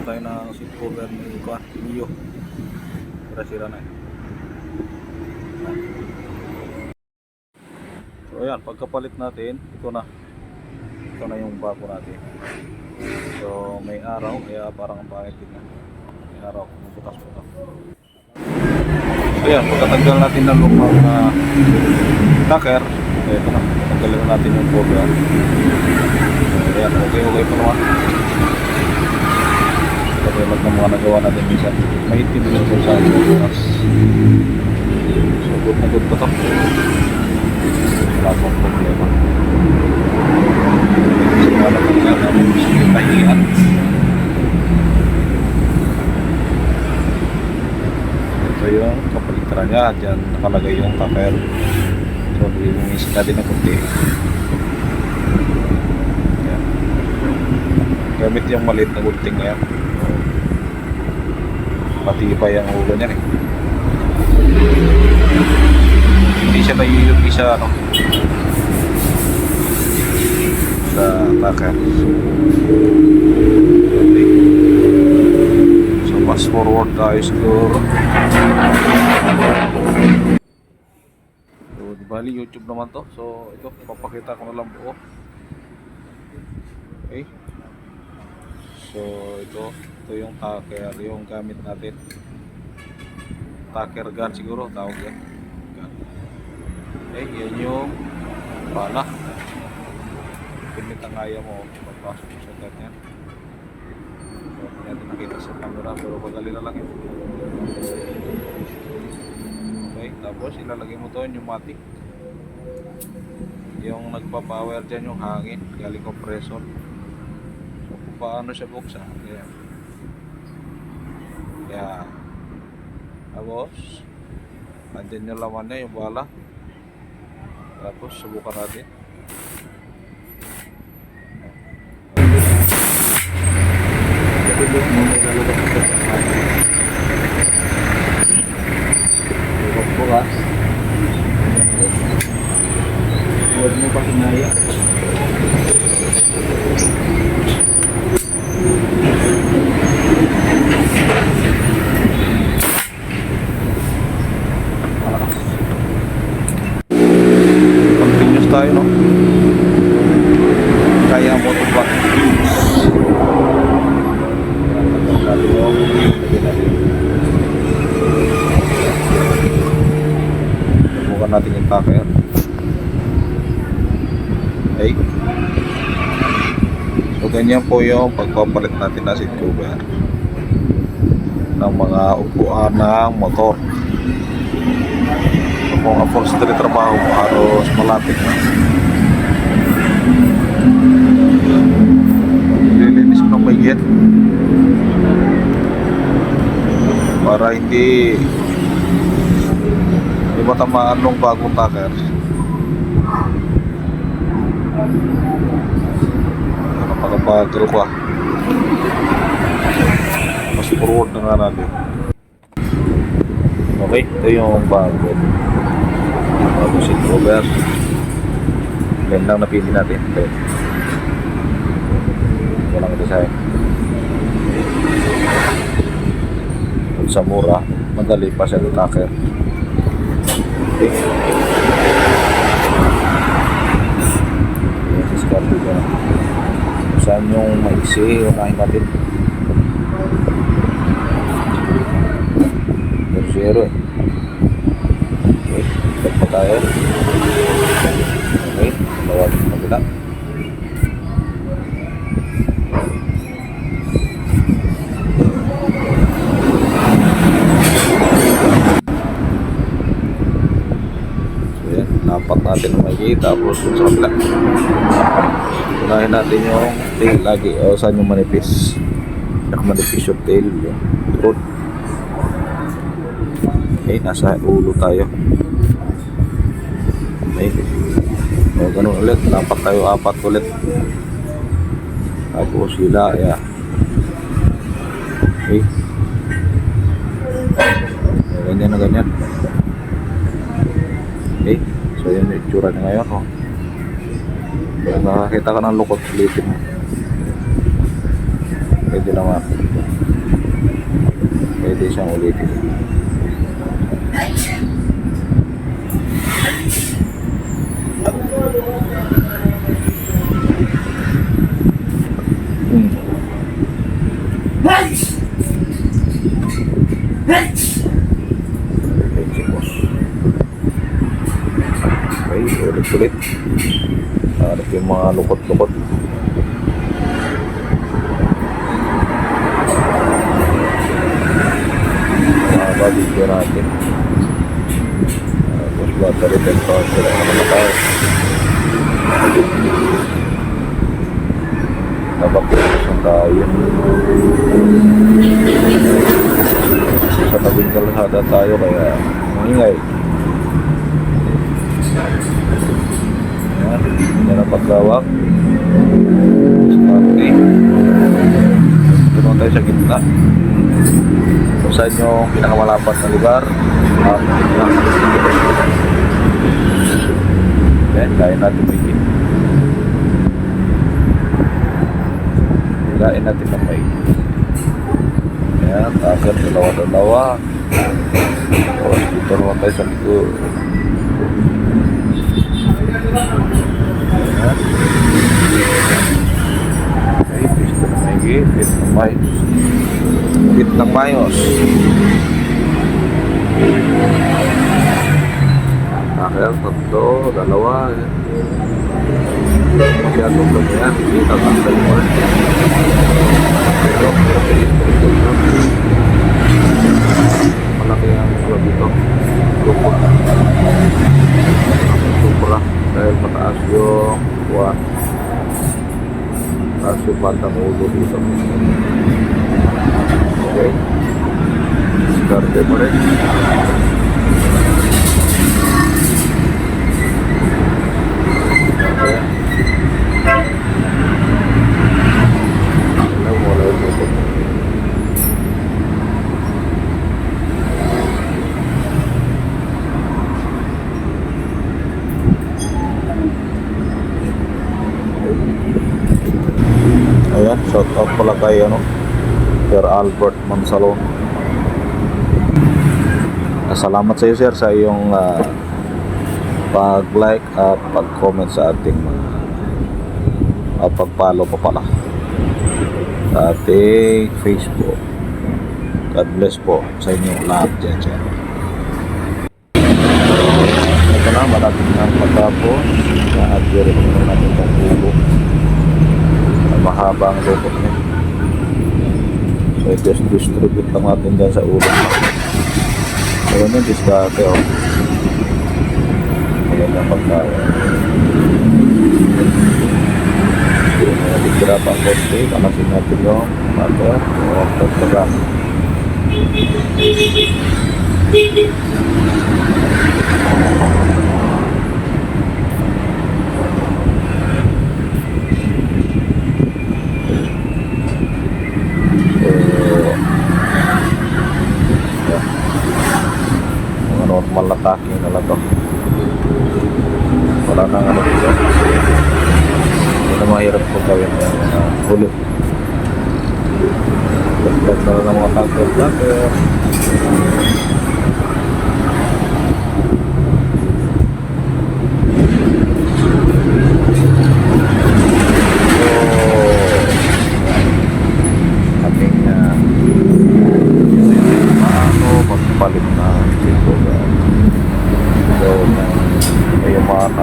na tayo ng seat cover ni Kuan, Mio. Para sira na eh. So ayan, pagkapalit natin, ito na. Ito na yung bago natin. So may araw, kaya parang ang pangit na. May araw, butas-butas. So ayan, pagkatanggal natin ng lumang uh, tucker, so ito na, tanggalin na natin yung cover. So ayan, okay, okay pa naman. Katulad ng mga nagawa natin minsan. May itim din ito sa butas. So good na good pa to. Wala pong problema. So wala pong namin pahingihan. Ito yung kapalitran niya. Diyan nakalagay yung taper. So lilinis natin ng kunti. Gamit yung maliit na gunting na. Matibay ang ulo niyan eh. Hindi siya naiilupi sa ano sa tacker. Okay. So fast forward tayo siguro. So, di bali YouTube naman to. So ito, papakita ko na lang buo. Okay. So ito, ito yung tacker, yung gamit natin. Tacker gun siguro tawag yan. Gun. Okay, yan yung bala. Pinit ang kaya mo pagpasok sa gun yan. So, hindi natin nakita sa camera pero pagali na lang yun. Okay, tapos ilalagay mo to pneumatic. Yung nagpa-power dyan yung hangin, galing compressor. So, paano siya buksan. Ayan. Kaya, tapos, andyan yung laman niya, yung bala. Tapos, subukan natin. Bukas. Huwag mo pa kinaya. Continuous tayo, no? Kaya mo ito ba? Subukan natin yung tacker. Okay. So, ganyan po yung pagpapalit natin na seat cover ng mga upuan ng motor kung ang forestry trabaho mo halos malapit na lilinis mo ng mahigit para hindi matamaan ng bagong tacker nakapagabagal ko ah mas forward na nga natin. Okay ito yung bago. Bago seat cover yan lang napili natin. Okay. walang design. Kung sa mura madali pa siya tacker discard ko na kung saan yung maiksi unahin natin zero eh Okay, pa tayo. Okay, bawat kabila. So napak natin may tapos yung sa kabila. Unahin natin yung tail lagi. O saan yung manipis. Nakamanipis yung tail. Yung throat. Okay, nasa ulo tayo. Okay. So, ganun ulit. Lapat tayo apat ulit. Tapos sila, yeah. Okay. Ganyan na ganyan. So, yun yung itsura niya ngayon. Oh. Kung nakakita ka ng lukot, ulitin mo. Pwede naman. Pwede siyang ulitin. Okay, ulit-ulit. Hanap yung mga lukot-lukot. Mga babigyo natin. Tapos battery 10,000 sila na namatay. Nabakit tayo. Sa tabing kalsada tayo kaya maingay. Pagkawak. Okay. Doon tayo sa gitna. Kung saan yung pinakamalapat na lugar. Ayan, kaya natin bigyan. Hilain natin ng may. Ayan, agad. Ayan. Okay, pisto na may git ng mayos. Git ng mayos. Akel, tatlo, dalawa. Masyadong lang yan. Hindi, tatanggal mo rin. Pero, malaki ang ano dito. Lupot. umrah dari mata Asio wah. Asio Pantang Ulu di oke. Okay. start Out pala kay ano, Sir Albert Mansalon. Ah, Salamat sa iyo sir sa iyong ah, pag-like at pag-comment sa ating mga at pag-follow pa pala sa ating Facebook. God bless po sa inyong lahat dyan dyan. Ito na, malapit na matapos. Na-adjure naman natin itong ulo mahaba ang lupot niya. So, just distribute lang natin dyan sa ulo. Ayan yung diskarte, oh. Ayan yung pagkain. Ayan yung natitira pa ang koste. Kanasin natin yung matter. O, pagkaga. So, ke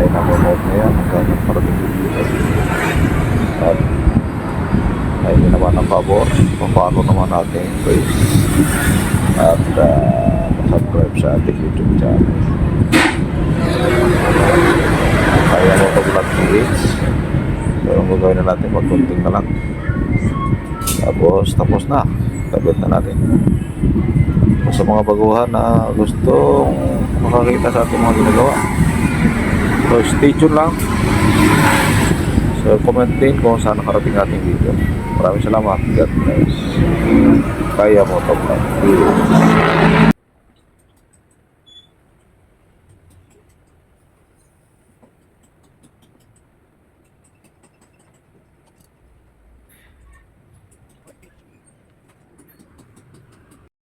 ay nanonood na yan hanggang yung parating at ay naman ang pabor papalo naman natin page at uh, subscribe sa ating youtube channel. Kaya mo ito vlog PH pero ang gagawin na natin magkunting na lang. Tapos tapos na. Tablet na natin. Sa mga baguhan na gustong makakita sa ating mga ginagawa so stay tuned lang so comment din kung saan nakarating ating video maraming salamat. God bless. Kaya mo to vlog